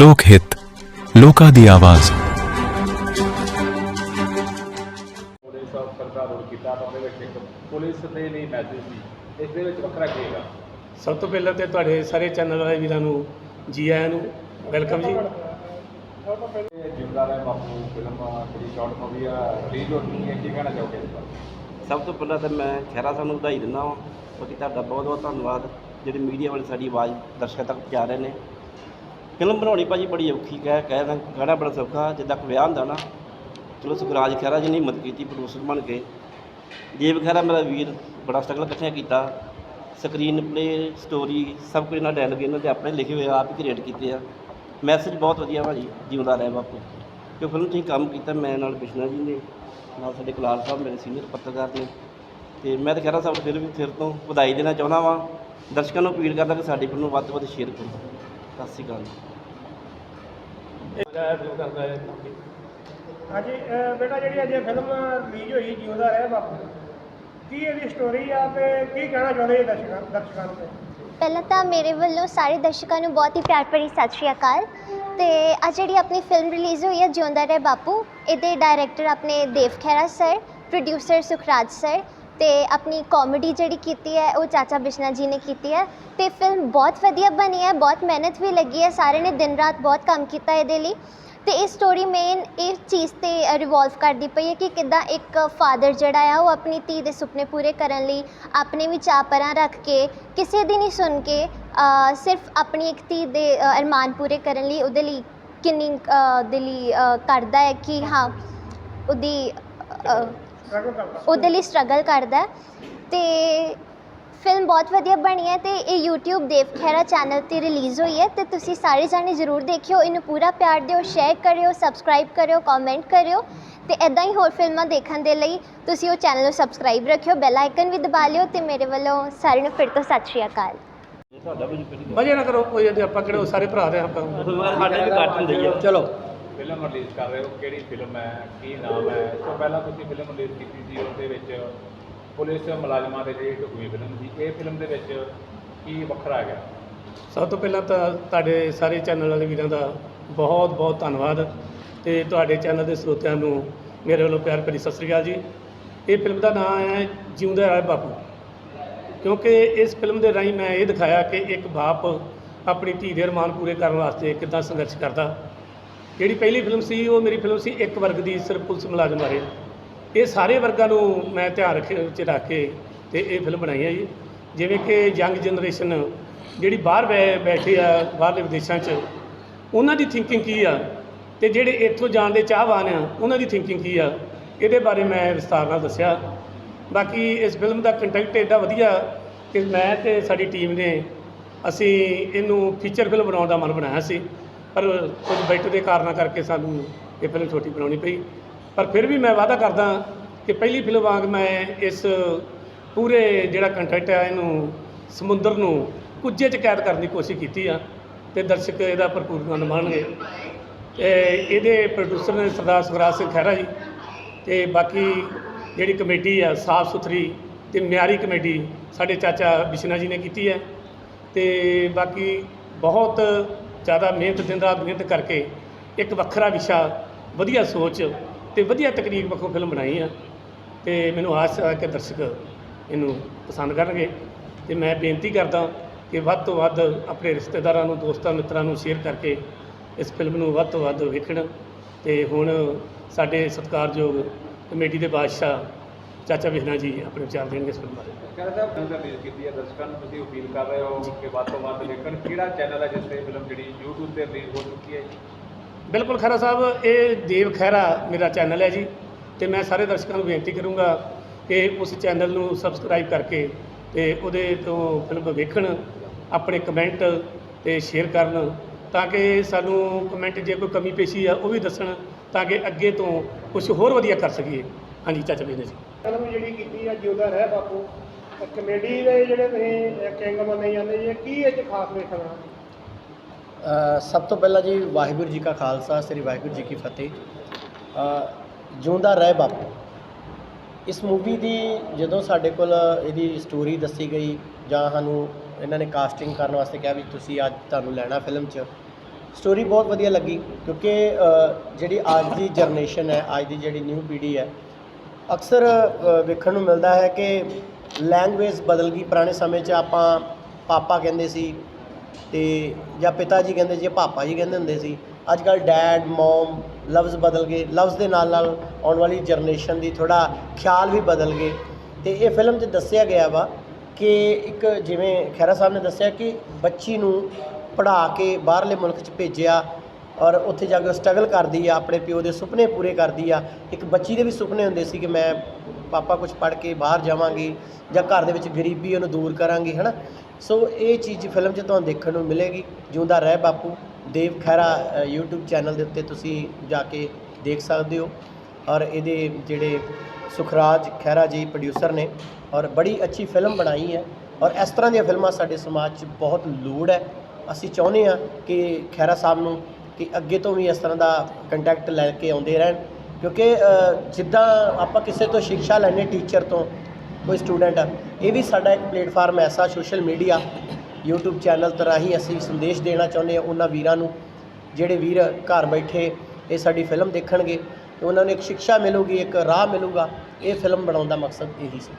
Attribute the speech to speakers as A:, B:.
A: ਲੋਕ ਹਿੱਤ ਲੋਕਾਂ ਦੀ ਆਵਾਜ਼।
B: ਪੁਲਿਸ ਅਫਸਰ ਦਾ ਰੋਲ ਕੀਤਾ ਤਾਂ ਉਹਦੇ ਵਿੱਚ ਇੱਕ ਪੁਲਿਸ ਦੇ ਲਈ ਮੈਸੇਜ ਸੀ। ਇਸ ਦੇ ਵਿੱਚ ਵੱਖਰਾ ਕੀ ਹੈਗਾ?
C: ਸਭ ਤੋਂ ਪਹਿਲਾਂ ਤੇ ਤੁਹਾਡੇ ਸਾਰੇ ਚੈਨਲ ਵਾਲੇ ਵੀਰਾਂ ਨੂੰ ਜੀ ਆਇਆਂ ਨੂੰ ਵੈਲਕਮ ਜੀ।
B: ਇਹ ਜਿੰਦਾ ਰਹਿ ਬਾਪੂ ਫਿਲਮ ਜਿਹੜੀ ਸ਼ਾਰਟ ਮੂਵੀ ਆ ਰਿਲੀਜ਼ ਹੋ ਰਹੀ ਹੈ ਕੀ ਕਹਿਣਾ ਚਾਹੋਗੇ ਇਸ ਬਾਰੇ?
D: ਸਭ ਤੋਂ ਪਹਿਲਾਂ ਤਾਂ ਮੈਂ ਖਹਿਰਾ ਸਾਹਿਬ ਨੂੰ ਵਧਾਈ ਦਿੰਦਾ ਹਾਂ ਕਿਉਂਕਿ ਤੁਹਾਡਾ ਬਹੁਤ ਬਹੁਤ ਧੰਨਵਾਦ ਜਿਹੜੇ ਮੀਡੀਆ ਵਾਲੇ ਸਾਡੀ ਆਵਾਜ਼ ਦਰਸ਼ਕਾਂ ਤੱਕ ਪਹੁੰਚਾ ਰਹੇ ਨੇ। ਫਿਲਮ ਬਣਾਉਣੀ ਭਾਜੀ ਬੜੀ ਔਖੀ, ਕਹਿ ਕਹਿ ਦਾਂ ਕਹਿਣਾ ਬੜਾ ਸੌਖਾ, ਜਿੱਦਾਂ ਕੋਈ ਵਿਆਹ ਹੁੰਦਾ ਨਾ, ਚਲੋ ਸੁਖਰਾਜ ਖਹਿਰਾ ਜੀ ਨੇ ਹਿੰਮਤ ਕੀਤੀ ਪ੍ਰੋਡਿਊਸਰ ਬਣ ਕੇ। ਦੇਵ ਖਹਿਰਾ ਮੇਰਾ ਵੀਰ, ਬੜਾ ਸਟਰਗਲ ਇਕੱਠਿਆਂ ਕੀਤਾ। ਸਕਰੀਨ ਪਲੇ ਸਟੋਰੀ ਸਭ ਕੁਝ ਨਾਲ ਡੈਲਗੇ ਇਹਨਾਂ ਦੇ ਆਪਣੇ ਲਿਖੇ ਹੋਏ, ਆਪ ਹੀ ਕ੍ਰੀਏਟ ਕੀਤੇ ਆ। ਮੈਸੇਜ ਬਹੁਤ ਵਧੀਆ ਭਾਜੀ, ਜਿਉਂਦਾ ਰਹਿ ਬਾਪੂ। ਕਿ ਫਿਲਮ ਤੁਸੀਂ ਕੰਮ ਕੀਤਾ, ਮੈਂ ਨਾਲ ਬਿਸ਼ਨਾ ਜੀ ਨੇ, ਨਾਲ ਸਾਡੇ ਕਲਾਲ ਸਾਹਿਬ, ਮੇਰੇ ਸੀਨੀਅਰ ਪੱਤਰਕਾਰ ਨੇ। ਤੇ ਮੈਂ ਤਾਂ ਖਹਿਰਾ ਸਾਹਿਬ ਨੂੰ ਫਿਰ ਵੀ ਫਿਰ ਤੋਂ ਵਧਾਈ ਦੇਣਾ ਚਾਹੁੰਦਾ ਵਾਂ। ਦਰਸ਼ਕਾਂ ਨੂੰ ਅਪੀਲ ਕਰਦਾ ਕਿ ਸਾਡੀ ਫਿਲਮ ਨੂੰ ਵੱਧ ਤੋਂ ਵੱਧ ਸ਼ੇਅਰ ਕਰੋ। ਸਤਿ ਸ਼੍ਰੀ ਅਕਾਲ
E: ਹਾਂਜੀ ਅਹ ਬੇਟਾ ਜਿਹੜੀ ਅੱਜ ਇਹ ਫਿਲਮ ਰਿਲੀਜ਼ ਹੋਈ ਜਿਉਂਦਾ ਰਹਿ ਬਾਪੂ। ਕੀ ਇਹਦੀ ਸਟੋਰੀ ਆ ਤੇ ਕੀ ਕਹਿਣਾ ਚਾਹੁੰਦੇ ਜੀ ਦਰਸ਼ਕਾਂ ਦਰਸ਼ਕਾਂ ਨੂੰ?
F: ਪਹਿਲਾਂ ਤਾਂ ਮੇਰੇ ਵੱਲੋਂ ਸਾਰੇ ਦਰਸ਼ਕਾਂ ਨੂੰ ਬਹੁਤ ਹੀ ਪਿਆਰ ਭਰੀ ਸਤਿ ਸ਼੍ਰੀ ਅਕਾਲ। ਤੇ ਅੱਜ ਜਿਹੜੀ ਆਪਣੀ ਫਿਲਮ ਰਿਲੀਜ਼ ਹੋਈ ਹੈ ਜਿਉਂਦਾ ਰਹਿ ਬਾਪੂ ਇਹਦੇ ਡਾਇਰੈਕਟਰ ਆਪਣੇ Dev Khaira sir producer Sukhraj sir ਤੇ ਆਪਣੀ ਕਾਮੇਡੀ ਜਿਹੜੀ ਕੀਤੀ ਹੈ, ਉਹ ਚਾਚਾ ਬਿਸ਼ਨਾ ਜੀ ਨੇ ਕੀਤੀ ਹੈ ਤੇ ਫਿਲਮ ਬਹੁਤ ਵਧੀਆ ਬਣੀ ਹੈ, ਬਹੁਤ ਮਿਹਨਤ ਵੀ ਲੱਗੀ ਹੈ ਸਾਰੇ ਨੇ ਦਿਨ ਰਾਤ ਬਹੁਤ ਕੰਮ ਕੀਤਾ ਇਹਦੇ ਲਈ ਤੇ ਇਹ ਸਟੋਰੀ ਮੇਨ ਇਹ ਚੀਜ਼ ਤੇ ਰਿਵੋਲਵ ਕਰਦੀ ਪਈ ਹੈ ਕਿ ਕਿੱਦਾਂ ਇੱਕ ਫਾਦਰ ਜਿਹੜਾ ਆ, ਉਹ ਆਪਣੀ ਧੀ ਦੇ ਸੁਪਨੇ ਪੂਰੇ ਕਰਨ ਲਈ ਆਪਣੇ ਵਿਚਾਰ ਪਰਾਂ ਰੱਖ ਕੇ, ਕਿਸੇ ਦੀ ਨਹੀਂ ਸੁਣ ਕੇ ਸਿਰਫ ਆਪਣੀ ਇੱਕ ਧੀ ਦੇ ਅਰਮਾਨ ਪੂਰੇ ਕਰਨ ਲਈ ਉਹਦੇ ਲਈ ਕਿੰਨੀ ਦੇ ਲਈ ਕਰਦਾ ਹੈ ਕਿ ਹਾਂ, ਉਹਦੀ ਉਹਦੇ ਲਈ ਸਟਰਗਲ ਕਰਦਾ ਤੇ ਫਿਲਮ ਬਹੁਤ ਵਧੀਆ ਬਣੀ ਹੈ ਤੇ ਇਹ YouTube ਦੇਵ ਖਹਿਰਾ ਚੈਨਲ ਤੇ ਰਿਲੀਜ਼ ਹੋਈ ਹੈ। ਤੇ ਤੁਸੀਂ ਸਾਰੇ ਜਾਣੇ ਜ਼ਰੂਰ ਦੇਖਿਓ ਇਹਨੂੰ ਪੂਰਾ ਪਿਆਰ ਦਿਓ ਸ਼ੇਅਰ ਕਰਿਓ ਸਬਸਕ੍ਰਾਈਬ ਕਰਿਓ ਕਮੈਂਟ ਕਰਿਓ। ਤੇ ਐਦਾਂ ਹੀ ਹੋਰ ਫਿਲਮਾਂ ਦੇਖਣ ਦੇ ਲਈ ਤੁਸੀਂ ਉਹ ਚੈਨਲ ਨੂੰ ਸਬਸਕ੍ਰਾਈਬ ਰੱਖਿਓ ਬੈਲ ਆਈਕਨ ਵੀ ਦਬਾ ਲਿਓ ਤੇ ਮੇਰੇ ਵੱਲੋਂ ਸਾਰਿਆਂ ਨੂੰ ਫਿਰ ਤੋਂ ਸਤਿ ਸ਼੍ਰੀ ਅਕਾਲ।
C: ਵਜ੍ਹਾ ਨਾ ਕਰੋ ਕੋਈ ਆਪਾਂ ਕਿਹੜੇ ਸਾਰੇ ਭਰਾ ਦੇ ਆਪਾਂ
D: ਸਾਡੇ ਵੀ ਕੱਟ ਹੁੰਦੀ ਆ।
C: ਚਲੋ।
B: ਫਿਲਮ ਰਿਲੀਜ਼ ਕਰ ਰਹੇ ਹੋ? ਕਿਹੜੀ ਫਿਲਮ ਹੈ? ਕੀ ਨਾਮ ਹੈ? ਇਸ ਤੋਂ ਪਹਿਲਾਂ ਤੁਸੀਂ ਫਿਲਮ ਰਿਲੀਜ਼ ਕੀਤੀ ਸੀ, ਉਹਦੇ ਵਿੱਚ ਪੁਲਿਸ ਮੁਲਾਜ਼ਮਾਂ ਦੇ ਜਿਹੜੀ ਢੁਕਵੀਂ ਫਿਲਮ ਸੀ, ਇਹ ਫਿਲਮ ਦੇ ਵਿੱਚ ਕੀ ਵੱਖਰਾ ਹੈਗਾ?
C: ਸਭ ਤੋਂ ਪਹਿਲਾਂ ਤਾਂ ਤੁਹਾਡੇ ਸਾਰੇ ਚੈਨਲ ਵਾਲੇ ਵੀਰਾਂ ਦਾ ਬਹੁਤ ਬਹੁਤ ਧੰਨਵਾਦ ਤੇ ਤੁਹਾਡੇ ਚੈਨਲ ਦੇ ਸਰੋਤਿਆਂ ਨੂੰ ਮੇਰੇ ਵੱਲੋਂ ਪਿਆਰ ਭਰੀ ਸਤਿ ਸ੍ਰੀ ਅਕਾਲ ਜੀ। ਇਹ ਫਿਲਮ ਦਾ ਨਾਮ ਹੈ ਜਿਉਂਦਾ ਰਾਏ ਬਾਪੂ। ਕਿਉਂਕਿ ਇਸ ਫਿਲਮ ਦੇ ਰਾਹੀਂ ਮੈਂ ਇਹ ਦਿਖਾਇਆ ਕਿ ਇੱਕ ਬਾਪ ਆਪਣੀ ਧੀ ਦੇ ਅਰਮਾਨ ਪੂਰੇ ਕਰਨ ਵਾਸਤੇ ਕਿੱਦਾਂ ਸੰਘਰਸ਼ ਕਰਦਾ। ਜਿਹੜੀ ਪਹਿਲੀ ਫਿਲਮ ਸੀ, ਉਹ ਮੇਰੀ ਫਿਲਮ ਸੀ ਇੱਕ ਵਰਗ ਦੀ ਸਿਰਫ ਪੁਲਿਸ ਮੁਲਾਜ਼ਮ ਬਾਰੇ। ਇਹ ਸਾਰੇ ਵਰਗਾਂ ਨੂੰ ਮੈਂ ਧਿਆਨ ਰੱਖ 'ਚ ਰੱਖ ਕੇ ਤੇ ਇਹ ਫਿਲਮ ਬਣਾਈ ਹੈ ਜੀ। ਜਿਵੇਂ ਕਿ ਯੰਗ ਜਨਰੇਸ਼ਨ ਜਿਹੜੀ ਬਾਹਰ ਬੈ, ਬੈਠੇ ਆ, ਬਾਹਰਲੇ ਵਿਦੇਸ਼ਾਂ 'ਚ, ਉਹਨਾਂ ਦੀ ਥਿੰਕਿੰਗ ਕੀ ਆ? ਤੇ ਜਿਹੜੇ ਇੱਥੋਂ ਜਾਣ ਦੇ ਚਾਹਵਾਨ ਆ, ਉਹਨਾਂ ਦੀ ਥਿੰਕਿੰਗ ਕੀ ਆ? ਇਹਦੇ ਬਾਰੇ ਮੈਂ ਵਿਸਤਾਰ ਨਾਲ ਦੱਸਿਆ। ਬਾਕੀ ਇਸ ਫਿਲਮ ਦਾ ਕੰਟੈਂਟ ਐਡਾ ਵਧੀਆ ਕਿ ਮੈਂ ਤੇ ਸਾਡੀ ਟੀਮ ਨੇ ਅਸੀਂ ਇਹਨੂੰ ਫੀਚਰ ਫਿਲਮ ਬਣਾਉਣ ਦਾ ਮਨ ਬਣਾਇਆ ਸੀ। ਪਰ ਕੁਝ ਬੈਠ ਦੇ ਕਾਰਨਾਂ ਕਰਕੇ ਸਾਨੂੰ ਇਹ ਫਿਲਮ ਛੋਟੀ ਬਣਾਉਣੀ ਪਈ। ਪਰ ਫਿਰ ਵੀ ਮੈਂ ਵਾਅਦਾ ਕਰਦਾ ਕਿ ਪਹਿਲੀ ਫਿਲਮ ਵਾਂਗ ਮੈਂ ਇਸ ਪੂਰੇ ਜਿਹੜਾ ਕੰਟੈਂਟ ਆ, ਇਹਨੂੰ ਸਮੁੰਦਰ ਨੂੰ ਕੁੱਜੇ 'ਚ ਕੈਦ ਕਰਨ ਦੀ ਕੋਸ਼ਿਸ਼ ਕੀਤੀ ਆ ਤੇ ਦਰਸ਼ਕ ਇਹਦਾ ਭਰਪੂਰ ਆਨੰਦ ਮਾਣਗੇ। ਇਹਦੇ ਪ੍ਰੋਡਿਊਸਰ ਨੇ ਸਰਦਾਰ ਸੁਖਰਾਜ ਸਿੰਘ ਖਹਿਰਾ ਜੀ ਤੇ ਬਾਕੀ ਜਿਹੜੀ ਕਮੇਟੀ ਆ, ਸਾਫ਼ ਸੁਥਰੀ ਤੇ ਮਿਆਰੀ ਕਮੇਟੀ ਸਾਡੇ ਚਾਚਾ ਬਿਸ਼ਨਾ ਜੀ ਨੇ ਕੀਤੀ ਹੈ। ਤੇ ਬਾਕੀ ਬਹੁਤ ਜ਼ਿਆਦਾ ਮਿਹਨਤ ਦਿਨ ਰਾਤ ਮਿਹਨਤ ਕਰਕੇ ਇੱਕ ਵੱਖਰਾ ਵਿਸ਼ਾ, ਵਧੀਆ ਸੋਚ ਤੇ ਵਧੀਆ ਤਕਨੀਕ ਵੱਖੋਂ ਫਿਲਮ ਬਣਾਈ ਆ। ਤੇ ਮੈਨੂੰ ਆਸ ਹੈ ਕਿ ਦਰਸ਼ਕ ਇਹਨੂੰ ਪਸੰਦ ਕਰਨਗੇ। ਤੇ ਮੈਂ ਬੇਨਤੀ ਕਰਦਾ ਕਿ ਵੱਧ ਤੋਂ ਵੱਧ ਆਪਣੇ ਰਿਸ਼ਤੇਦਾਰਾਂ ਨੂੰ, ਦੋਸਤਾਂ, ਮਿੱਤਰਾਂ ਨੂੰ ਸ਼ੇਅਰ ਕਰਕੇ ਇਸ ਫਿਲਮ ਨੂੰ ਵੱਧ ਤੋਂ ਵੱਧ ਵੇਖਣ। ਤੇ ਹੁਣ ਸਾਡੇ ਸਤਿਕਾਰਯੋਗ ਕਮੇਟੀ ਦੇ ਬਾਦਸ਼ਾਹ ਚਾਚਾ ਵਿਹਨਾ ਜੀ ਆਪਣੇ ਵਿਚਾਰ ਦੇਣਗੇ ਇਸ ਫਿਲਮ ਬਾਰੇ।
B: ਕਹਿੰਦਾ ਸਾਹਿਬ ਫਿਲਮ ਰਿਲੀਜ਼ ਕੀਤੀ ਹੈ ਦਰਸ਼ਕਾਂ ਨੂੰ ਤੁਸੀਂ ਅਪੀਲ ਕਰ ਰਹੇ ਹੋ ਕਿ ਵੱਧ ਤੋਂ ਵੱਧ ਦੇਖਣ। ਕਿਹੜਾ ਚੈਨਲ ਹੈ ਜਿਸ ਤੇ ਫਿਲਮ ਜਿਹੜੀ YouTube ਤੇ ਰਿਲੀਜ਼ ਹੋ ਚੁੱਕੀ ਹੈ ਜੀ?
C: ਬਿਲਕੁਲ ਖਹਿਰਾ ਸਾਹਿਬ ਇਹ ਦੇਵ ਖਹਿਰਾ ਮੇਰਾ ਚੈਨਲ ਹੈ ਜੀ ਤੇ ਮੈਂ ਸਾਰੇ ਦਰਸ਼ਕਾਂ ਨੂੰ ਬੇਨਤੀ ਕਰੂੰਗਾ ਕਿ ਉਸ ਚੈਨਲ ਨੂੰ ਸਬਸਕ੍ਰਾਈਬ ਕਰਕੇ ਤੇ ਉਹਦੇ ਤੋਂ ਫਿਲਮ ਵੇਖਣ ਆਪਣੇ ਕਮੈਂਟ ਤੇ ਸ਼ੇਅਰ ਕਰਨ ਤਾਂ ਕਿ ਸਾਨੂੰ ਕਮੈਂਟ ਜੇ ਕੋਈ ਕਮੀ ਪੇਸ਼ੀ ਆ ਉਹ ਵੀ ਦੱਸਣ ਤਾਂ ਕਿ ਅੱਗੇ ਤੋਂ ਕੁਝ ਹੋਰ ਵਧੀਆ ਕਰ ਸਕੀਏ। ਹਾਂਜੀ ਚਾਚਾ ਜੀ। ਜੀ
E: ਫਿਲਮ ਜਿਹੜੀ ਕੀਤੀ ਆ ਜਿਉਂਦਾ ਰਹਿ ਬਾਪੂ। ਕਮੇਡੀ ਦੇ ਜਿਹੜੇ ਤੁਸੀਂ ਕਿੰਗ ਮੰਨੇ ਜਾਂਦੇ ਜੀ ਕੀ ਇਹ ਚ ਖਾਸ ਵੇਖਣਾ
G: ਅ, ਸਭ ਤੋਂ ਪਹਿਲਾਂ ਜੀ ਵਾਹਿਗੁਰੂ ਜੀ ਕਾ ਖਾਲਸਾ ਸ੍ਰੀ ਵਾਹਿਗੁਰੂ ਜੀ ਕੀ ਫਤਿਹ। ਅ, ਜਿਉਂਦਾ ਰਹਿ ਬਾਪੂ। ਇਸ ਮੂਵੀ ਦੀ ਜਦੋਂ ਸਾਡੇ ਕੋਲ ਇਹਦੀ ਸਟੋਰੀ ਦੱਸੀ ਗਈ ਜਾਂ ਸਾਨੂੰ ਇਹਨਾਂ ਨੇ ਕਾਸਟਿੰਗ ਕਰਨ ਵਾਸਤੇ ਕਿਹਾ ਵੀ ਤੁਸੀਂ ਅੱਜ ਤੁਹਾਨੂੰ ਲੈਣਾ ਫਿਲਮ 'ਚ ਸਟੋਰੀ ਬਹੁਤ ਵਧੀਆ ਲੱਗੀ। ਕਿਉਂਕਿ ਅ, ਜਿਹੜੀ ਅੱਜ ਦੀ ਜਨਰੇਸ਼ਨ ਹੈ ਅੱਜ ਦੀ ਜਿਹੜੀ ਨਿਊ ਪੀੜ੍ਹੀ ਹੈ ਅਕਸਰ ਵੇਖਣ ਨੂੰ ਮਿਲਦਾ ਹੈ ਕਿ ਲੈਂਗੁਏਜ ਬਦਲ ਗਈ। ਪੁਰਾਣੇ ਸਮੇਂ 'ਚ ਆਪਾਂ ਪਾਪਾ ਕਹਿੰਦੇ ਸੀ ਅਤੇ ਜਾਂ ਪਿਤਾ ਜੀ ਕਹਿੰਦੇ ਸੀ ਪਾਪਾ ਜੀ ਕਹਿੰਦੇ ਹੁੰਦੇ ਸੀ। ਅੱਜ ਕੱਲ੍ਹ ਡੈਡ ਮੋਮ ਲਫ਼ਜ਼ ਬਦਲ ਗਏ। ਲਫ਼ਜ਼ ਦੇ ਨਾਲ ਨਾਲ ਆਉਣ ਵਾਲੀ ਜਨਰੇਸ਼ਨ ਦੀ ਥੋੜ੍ਹਾ ਖਿਆਲ ਵੀ ਬਦਲ ਗਏ। ਅਤੇ ਇਹ ਫਿਲਮ 'ਚ ਦੱਸਿਆ ਗਿਆ ਵਾ ਕਿ ਇੱਕ ਜਿਵੇਂ ਖਹਿਰਾ ਸਾਹਿਬ ਨੇ ਦੱਸਿਆ ਕਿ ਬੱਚੀ ਨੂੰ ਪੜ੍ਹਾ ਕੇ ਬਾਹਰਲੇ ਮੁਲਕ 'ਚ ਭੇਜਿਆ ਔਰ ਉੱਥੇ ਜਾ ਕੇ ਸਟਰਗਲ ਕਰਦੀ ਆ ਆਪਣੇ ਪਿਓ ਦੇ ਸੁਪਨੇ ਪੂਰੇ ਕਰਦੀ ਆ। ਇੱਕ ਬੱਚੀ ਦੇ ਵੀ ਸੁਪਨੇ ਹੁੰਦੇ ਸੀ ਕਿ ਮੈਂ ਪਾਪਾ ਕੁਝ ਪੜ੍ਹ ਕੇ ਬਾਹਰ ਜਾਵਾਂਗੀ ਜਾਂ ਘਰ ਦੇ ਵਿੱਚ ਗਰੀਬੀ ਉਹਨੂੰ ਦੂਰ ਕਰਾਂਗੀ ਹਨਾ? ਸੋ ਇਹ ਚੀਜ਼ ਫਿਲਮ 'ਚ ਤੁਹਾਨੂੰ ਦੇਖਣ ਨੂੰ ਮਿਲੇਗੀ। ਜਿਉਂਦਾ ਰਹਿ ਬਾਪੂ। ਦੇਵ ਖਹਿਰਾ ਅ, YouTube ਚੈਨਲ ਦੇ ਉੱਤੇ ਤੁਸੀਂ ਜਾ ਕੇ ਦੇਖ ਸਕਦੇ ਹੋ। ਔਰ ਇਹਦੇ ਜਿਹੜੇ ਸੁਖਰਾਜ ਖਹਿਰਾ ਜੀ ਪ੍ਰੋਡਿਊਸਰ ਨੇ ਔਰ ਬੜੀ ਅੱਛੀ ਫਿਲਮ ਬਣਾਈ ਹੈ। ਔਰ ਇਸ ਤਰ੍ਹਾਂ ਦੀਆਂ ਫਿਲਮਾਂ ਸਾਡੇ ਸਮਾਜ 'ਚ ਬਹੁਤ ਲੋੜ ਹੈ। ਅਸੀਂ ਚਾਹੁੰਦੇ ਹਾਂ ਕਿ ਖਹਿਰਾ ਸਾਹਿਬ ਨੂੰ ਕਿ ਅੱਗੇ ਤੋਂ ਵੀ ਇਸ ਤਰ੍ਹਾਂ ਦਾ ਕੰਟੈਕਟ ਲੈ ਕੇ ਆਉਂਦੇ ਰਹਿਣ। ਕਿਉਂਕਿ ਜਿੱਦਾਂ ਆਪਾਂ ਕਿਸੇ ਤੋਂ ਸਿੱਖਿਆ ਲੈਣੇ ਟੀਚਰ ਤੋਂ, ਕੋਈ ਸਟੂਡੈਂਟ ਇਹ ਵੀ ਸਾਡਾ ਇੱਕ ਪਲੇਟਫਾਰਮ ਐਸਾ ਸੋਸ਼ਲ ਮੀਡੀਆ YouTube ਚੈਨਲ ਤੋਂ ਰਾਹੀਂ ਅਸੀਂ ਸੰਦੇਸ਼ ਦੇਣਾ ਚਾਹੁੰਦੇ ਹਾਂ ਉਹਨਾਂ ਵੀਰਾਂ ਨੂੰ, ਜਿਹੜੇ ਵੀਰ ਘਰ ਬੈਠੇ ਇਹ ਸਾਡੀ ਫਿਲਮ ਦੇਖਣਗੇ ਤੇ ਉਹਨਾਂ ਨੂੰ ਇੱਕ ਸਿੱਖਿਆ ਮਿਲੂਗੀ, ਇੱਕ ਰਾਹ ਮਿਲੂਗਾ। ਇਹ ਫਿਲਮ ਬਣਾਉਣ ਦਾ ਮਕਸਦ ਇਹੀ ਸੀ।